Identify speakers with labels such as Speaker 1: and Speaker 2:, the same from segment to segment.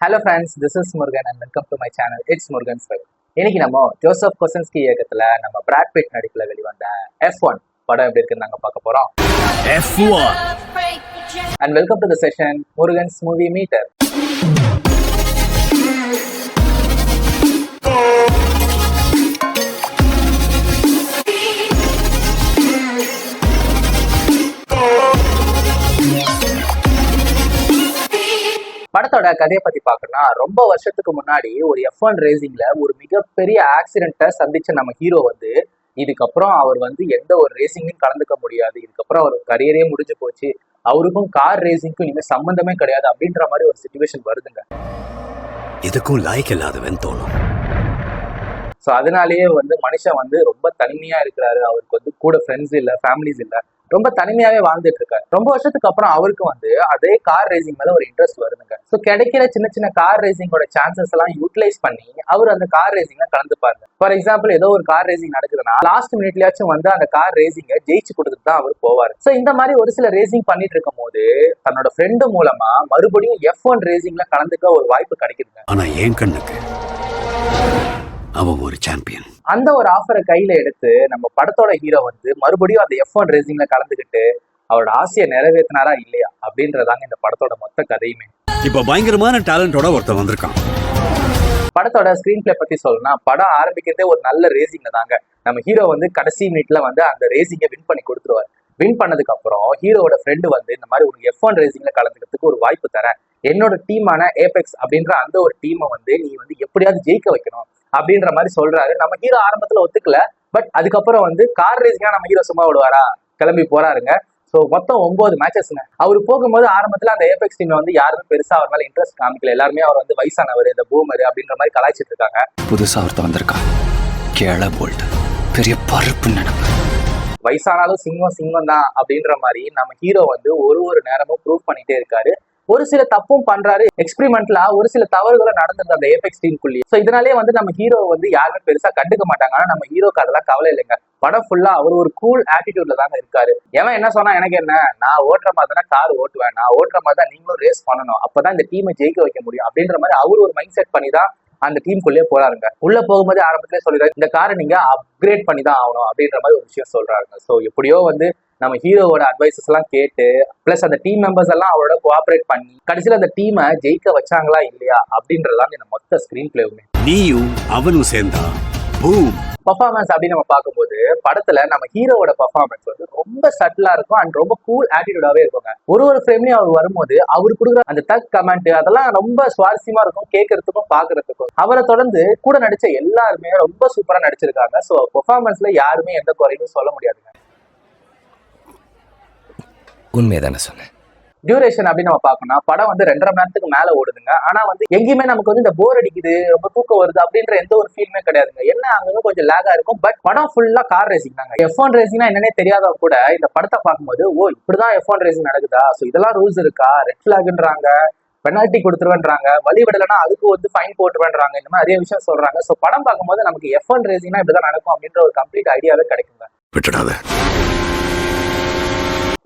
Speaker 1: Hello friends this is Murugan and welcome to my channel it's Murugan swipe இன்னைக்கு நம்ம Joseph கொசன்ஸ்கி இயக்கத்துல நம்ம Brad bit நடிப்புல வெளிவந்த எஃப் ஒன் படம் எப்படி இருக்குன்னு நாங்க பார்க்க போறோம்.
Speaker 2: F1.
Speaker 1: And welcome to the session Murugan's movie meter படத்தோட கதையை பத்தி பார்க்கணும்னா ரொம்ப வருஷத்துக்கு முன்னாடி ஒரு எஃப் ஒன் ரேசிங்ல ஒரு மிகப்பெரிய ஆக்சிடென்ட்டை சந்திச்ச நம்ம ஹீரோ வந்து இதுக்கப்புறம் அவர் வந்து எந்த ஒரு ரேசிங்லையும் கலந்துக்க முடியாது. இதுக்கப்புறம் அவர் கரியரே முடிஞ்சு போச்சு. அவருக்கும் கார் ரேசிங்க்கும் இனிமே சம்பந்தமே கிடையாது அப்படின்ற மாதிரி ஒரு சுச்சுவேஷன் வருதுங்க.
Speaker 2: இதுக்கும் லாய்க்கு இல்லாதவன் தோணும்.
Speaker 1: ஸோ அதனாலேயே வந்து மனுஷன் வந்து ரொம்ப தனிமையா இருக்கிறாரு. அவருக்கு வந்து கூட ஃப்ரெண்ட்ஸ் இல்ல ஃபேமிலிஸ் இல்ல. ரொம்ப தனிமையாவே வாழ்ந்துட்டு இருக்காரு ரொம்ப வருஷத்துக்கு அப்புறம் அவருக்கு வந்து அதே கார் ரேசிங் மேல ஒரு இன்ட்ரெஸ்ட் வருதுங்க. ஸோ கிடைக்கிற சின்ன சின்ன கார் ரேசிங்கோட சான்சஸ் எல்லாம் யூட்டிலைஸ் பண்ணி அவர் அந்த கார் ரேசிங்ல கலந்துப்பாருங்க. ஃபார் எக்ஸாம்பிள் ஏதோ ஒரு கார் ரேசிங் நடக்குதுன்னா லாஸ்ட் மினிட்லயாச்சும் வந்து அந்த கார் ரேசிங்கை ஜெயிச்சு கொடுத்துட்டு தான் அவர் போவார். ஸோ இந்த மாதிரி ஒரு சில ரேசிங் பண்ணிட்டு இருக்கும் போது தன்னோட ஃப்ரெண்டு மூலமா மறுபடியும் எஃப் ஒன் ரேசிங்ல கலந்துக்க ஒரு வாய்ப்பு கிடைக்குதுங்க.
Speaker 2: ஆனா என் கண்ணுக்கு அவன் ஒரு சாம்பியன்
Speaker 1: அந்த ஒரு ஆஃபரை கையில எடுத்து நம்ம படத்தோட ஹீரோ வந்து மறுபடியும் அந்த எஃப் ஒன் ரேசிங்ல கலந்துக்கிட்டு அவரோட ஆசையை நிறைவேற்றினாரா இல்லையா அப்படின்றதாங்க இந்த படத்தோட மொத்த கதையுமே.
Speaker 2: இப்ப பயங்கரமான டேலண்டோட ஒருத்தன் வந்திருக்கான்.
Speaker 1: படத்தோட ஸ்கிரீன் பிளே பத்தி சொல்லணும்னா படம் ஆரம்பிக்கிறதே ஒரு நல்ல ரேசிங்ல தாங்க. நம்ம ஹீரோ வந்து கடைசி மினிட்ல வந்து அந்த ரேசிங்கை வின் பண்ணி கொடுத்துருவார். வின் பண்ணதுக்கு அப்புறம் ஹீரோவோட ஃப்ரெண்டு வந்து இந்த மாதிரி ஒரு எஃப் ஒன் ரேசிங்ல கலந்துக்கிறதுக்கு ஒரு வாய்ப்பு தரேன். என்னோட டீமான ஏபெக்ஸ் அப்படின்ற அந்த ஒரு டீமை வந்து நீ வந்து எப்படியாவது ஜெயிக்க வைக்கணும். அப்படின்ற மாதிரி சொல்றாரு. நம்ம ஹீரோ ஆரம்பத்துல ஒத்துக்கல. பட் அதுக்கப்புறம் வந்து கார் ரேசிங்கா நம்ம ஹீரோ சும்மா விடுவாரா? கிளம்பி போறாருங்க. ஸோ மொத்தம் ஒன்பது மேட்சஸ்ங்க அவர் போகும்போது ஆரம்பத்துல அந்த ஏபெக்ஸ் டீம்ல வந்து யாருமே பெருசா அவர் மேல இன்ட்ரெஸ்ட் காமிக்கல. எல்லாருமே அவர் வந்து வயசானவர் இந்த பூமர் அப்படின்ற மாதிரி கலாய்ச்சிட்டு இருக்காங்க.
Speaker 3: புதுசா ஒருத்தன் வந்திருக்கான். கேள போல்ட். பெரிய பருப்பு நினைப்பு
Speaker 1: வயசானாலும் சிங்கம் சிங்கம் தான் அப்படின்ற மாதிரி நம்ம ஹீரோ வந்து ஒரு ஒரு நேரமும் ப்ரூவ் பண்ணிட்டே இருக்காரு. ஒரு சில தப்பும் பண்றாரு. எக்ஸ்பெரிமெண்ட்ல ஒரு சில தவறுகளும் நடந்திருந்த அந்த ஏபெக்ஸ் டீமுக்குள்ளேயே ஸோ இதனாலேயே வந்து நம்ம ஹீரோ வந்து யாருமே பெருசா கண்டுக்க மாட்டாங்க. ஆனா நம்ம ஹீரோக்கு அதெல்லாம் கவலை இல்லைங்க. படம் ஃபுல்லா அவர் ஒரு கூல் ஆட்டிடியூட்ல தாங்க இருக்காரு. எவன் என்ன சொன்னா எனக்கு என்ன? நான் ஓட்டுற மாதிரி தானே கார் ஓட்டுவேன். நான் ஓட்டுற மாதிரி தான் நீங்களும் ரேஸ் பண்ணணும். அப்பதான் இந்த டீமை ஜெயிக்க வைக்க முடியும். அப்படின்ற மாதிரி அவர் ஒரு மைண்ட் செட் பண்ணி தான் அந்த டீமுக்குள்ளேயே போறாருங்க. உள்ள போகும்போது ஆரம்பத்திலே சொல்லிடுறாரு இந்த காரை நீங்க அப்கிரேட் பண்ணி தான் ஆகணும் அப்படின்ற மாதிரி ஒரு விஷயம் சொல்றாருங்க. ஸோ எப்படியோ வந்து நம்ம ஹீரோவோட அட்வைசஸ் எல்லாம் கேட்டு பிளஸ் அந்த டீம் மெம்பர்ஸ் எல்லாம் அவரோட கோஆபரேட் பண்ணி கடைசியில் அந்த டீமை ஜெயிக்க வச்சாங்களா இல்லையா அப்படின்றதான் இந்த மொத்த ஸ்கிரீன் பிளேவுமே
Speaker 2: நீயும் அவனும் சேர்ந்தான் பூம்
Speaker 1: பர்ஃபார்மன்ஸ் அப்படின்னு நம்ம பார்க்கும்போது படத்துல நம்ம ஹீரோவோட பர்ஃபார்மன்ஸ் வந்து ரொம்ப சட்டிலா இருக்கும் அண்ட் ரொம்ப கூல் ஆட்டிடியூடாவே இருக்குங்க ஒரு ஒரு ஃப்ரேம்லயும் அவர் வரும்போது அவர் கொடுக்குற அந்த தக் கமெண்ட் அதெல்லாம் ரொம்ப சுவாரஸ்யமா இருக்கும் கேட்கறதுக்கும் பாக்குறதுக்கும் அவரை தொடர்ந்து கூட நடிச்ச எல்லாருமே ரொம்ப சூப்பரா நடிச்சிருக்காங்க. ஸோ பெர்ஃபார்மன்ஸ்ல யாருமே எந்த குறையும் சொல்ல முடியாதுங்க
Speaker 3: உண்மையை தானே சொன்னேன்.
Speaker 1: டியூரேஷன் அப்படின்னு நம்ம பார்க்கணும்னா படம் வந்து ரெண்டரை மணி நேரத்துக்கு மேல ஓடுதுங்க. ஆனா வந்து எங்கேயுமே நமக்கு வந்து இந்த போர் அடிக்குது ரொம்ப தூக்கம் வருது அப்படின்ற எந்த ஒரு ஃபீலுமே கிடையாதுங்க. என்ன அங்கே கொஞ்சம் லேகா இருக்கும். பட் படம் ஃபுல்லா கார் ரேசிங் தாங்க. எஃப் ஒன் ரேசிங்னா என்னன்னே தெரியாத கூட இந்த படத்தை பார்க்கும்போது ஓ இப்படிதான் எஃப் ஒன் ரேசிங் நடக்குதா? ஸோ இதெல்லாம் ரூல்ஸ் இருக்கா? ரெட் ஃபிளாக்ன்றாங்க பெனால்ட்டி கொடுத்துருவேன்றாங்க. வழி விடலைன்னா அதுக்கு வந்து ஃபைன் போட்டுருவேன்றாங்க. இந்த மாதிரி நிறைய விஷயம் சொல்றாங்க. ஸோ படம் பார்க்கும்போது நமக்கு எஃப் ஒன் ரேசிங்னா இப்படிதான் நடக்கும் அப்படின்ற ஒரு கம்ப்ளீட் ஐடியாவே கிடைக்குங்க.
Speaker 2: விட்டுடாத.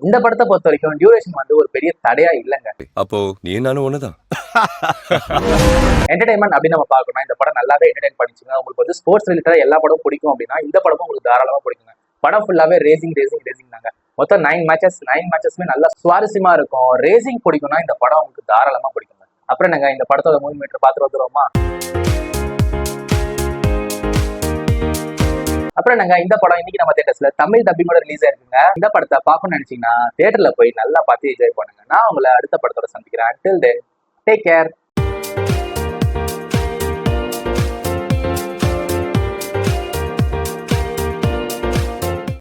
Speaker 1: இந்த படத்தை பொறுத்த வரைக்கும் டியூரேஷன் வந்து ஒரு பெரிய தடையா இல்லைங்க.
Speaker 4: அப்போ நீ நானும் ஒண்ணுதான்.
Speaker 1: என்டர்டைன்மெண்ட் அப்படின்னு நம்ம பார்க்கணும் இந்த படம் நல்லாவே என்டர்டைன் பண்ணிச்சுங்க உங்களுக்கு வந்து ஸ்போர்ட்ஸ் ரிலேட்டடா எல்லா படமும் பிடிக்கும் அப்படின்னா இந்த படமும் உங்களுக்கு தாராளமா பிடிக்குங்க. படம் ஃபுல்லாவே ரேசிங் ரேசிங் ரேசிங் தாங்க. மொத்தம் நைன் மேட்சஸ் நைன் மேட்சஸ்மே நல்லா சுவாரஸ்யமா இருக்கும். ரேசிங் பிடிக்கும்னா இந்த படம் உங்களுக்கு தாராளமா பிடிக்குங்க. அப்புறம் என்னங்க இந்த படத்தோட மூவி மீட்டர் பார்த்துட்டு வந்துருவோமா? அப்புறம் என்னங்க இந்த படம் இன்னைக்கு நம்ம தேட்டர்ஸ்ல தமிழ் டப்பிங்கோட ரிலீஸ் ஆயிருக்குங்க இந்த படத்தை பார்க்கணும்னு நினைச்சீங்கன்னா தேட்டர்ல போய் நல்லா பார்த்து என்ஜாய் பண்ணுங்க. நான் உங்களை அடுத்த படத்தோட சந்திக்கிறேன். Until then take care